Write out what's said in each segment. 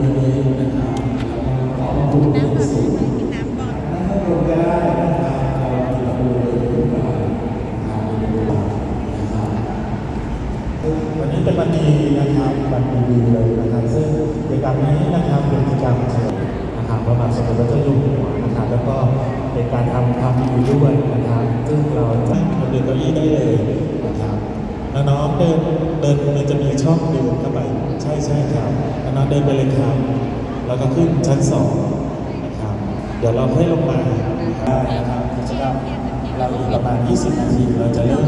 วันนี้เป็นวันดีนะครับวันดีเลยนะครับซึ่งกิจกรรมนี้นะครับเป็นกิจกรรมเฉลิมนะครับประมาทสมเด็จพระเจ้าอยู่หัวนะครับแล้วก็เป็นการทำความดีด้วยนะครับซึ่งเราจะเดินเก้าอี้ได้เลย น้องเดินเดินมันจะมีช่องเดินเข้าไป ใช่ใช่ครับน้องเดินไปเลยครับแล้วก็ขึ้นชั้นสองนะครับ เดี๋ยวเราให้ลงมาได้นะครับกิจกรรมเราอีกประมาณ 20 นาทีเราจะเริ่ม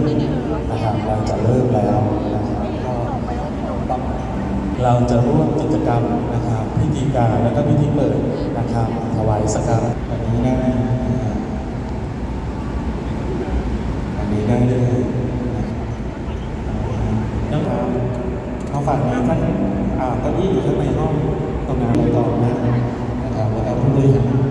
นะครับเราจะเริ่มแล้วนะครับก็เราจะร่วมกิจกรรมนะครับพิธีการแล้วก็พิธีเปิดนะครับถวายสักการะอันนี้ได้นะครับอันนี้ได้เลยนะครับเอาฝั่งนี้ท่าน อยู่ข้างในห้องทำงนั้นเลยก่อนนะนะครับแล้วก็ผู้บริหาร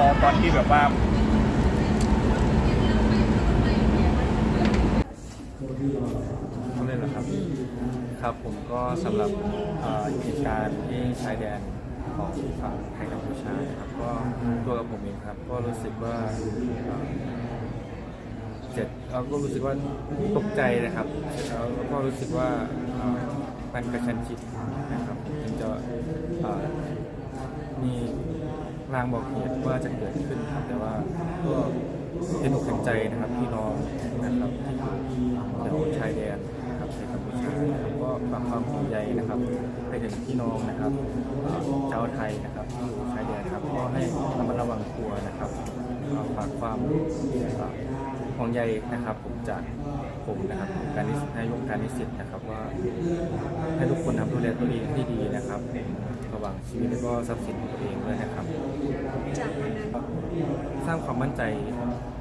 รอตอนที่แบบว่าเลยเหรอครับ ครับผมก็สำหรับเหตุการณ์ที่ชายแดนของฝั่งไทยกัมพูชาครับก็ตัวกับผมเองครับ ก็รู้สึกว่าเจ็ดเราก็รู้สึกว่าตกใจนะครับแล้วก็รู้สึกว่าเอ่อมันกระชันชิดนะครับถึงจะมี รางบอกเหตุว่าจะเกิดขึ้นครับแต่ว่าก็เป็นอกเห็นใจนะครับพี่น้องนะครับที่แถวชายแดนนะครับในกัมพูชานะครับก็ฝากความห่วงใยนะครับไปถึงพี่น้องนะครับเอ่อชาวไทยนะครับที่อยู่ชายแดนครับก็ให้ระมัดระวังตัวนะครับฝากความห่วงใยนะครับผมจากผมนะครับการนิสิตนายกการนิสิตนะครับว่าให้ทุกคนทำดูแลตัวเองที่ดีนะครับ ระว่างชีวิตและก็ทรัพย์สินของตัวเองด้วยนะครับ ร้างความมั่นใจ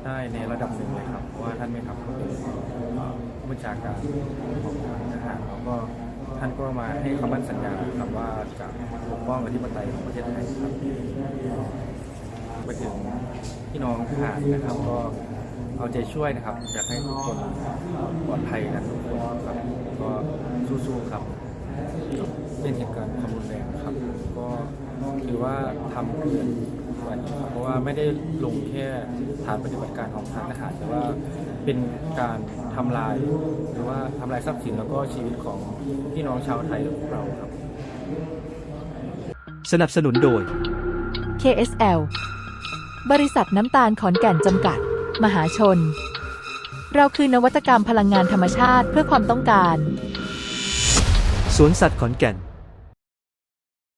ได้ในระดับหนึ่งเลยครับ เพราะว่าท่านไม่ทำก็เป็นผู้บัญชาการของทหารแล้วก็ท่านก็มาให้คำมั่นสัญญาครับว่าจะปกป้องอธิปไตยของประเทศไทยครับไปถึงพี่น้องทหารนะครับ ก็เอาใจช่วยนะครับอยากให้ทุกคนปลอดภัยกันทุกคนครับก็สู้ๆครับเป็นเหตุการณ์ความรุนแรงครับ ก็ถือว่าทำเกิน กว่านี้ครับเพราะว่าไม่ได้ลงแค่ฐานปฏิบัติการของทางทหารแต่ว่าเป็นการทำลาย หรือว่าทำลายทรัพย์สินแล้วก็ชีวิตของพี่น้องชาวไทยและพวกเราครับ สนับสนุนโดย KSL บริษัทน้ำตาลขอนแก่นจำกัด มหาชน เราคือนวัตกรรมพลังงานธรรมชาติเพื่อความต้องการ สวนสัตว์ขอนแก่น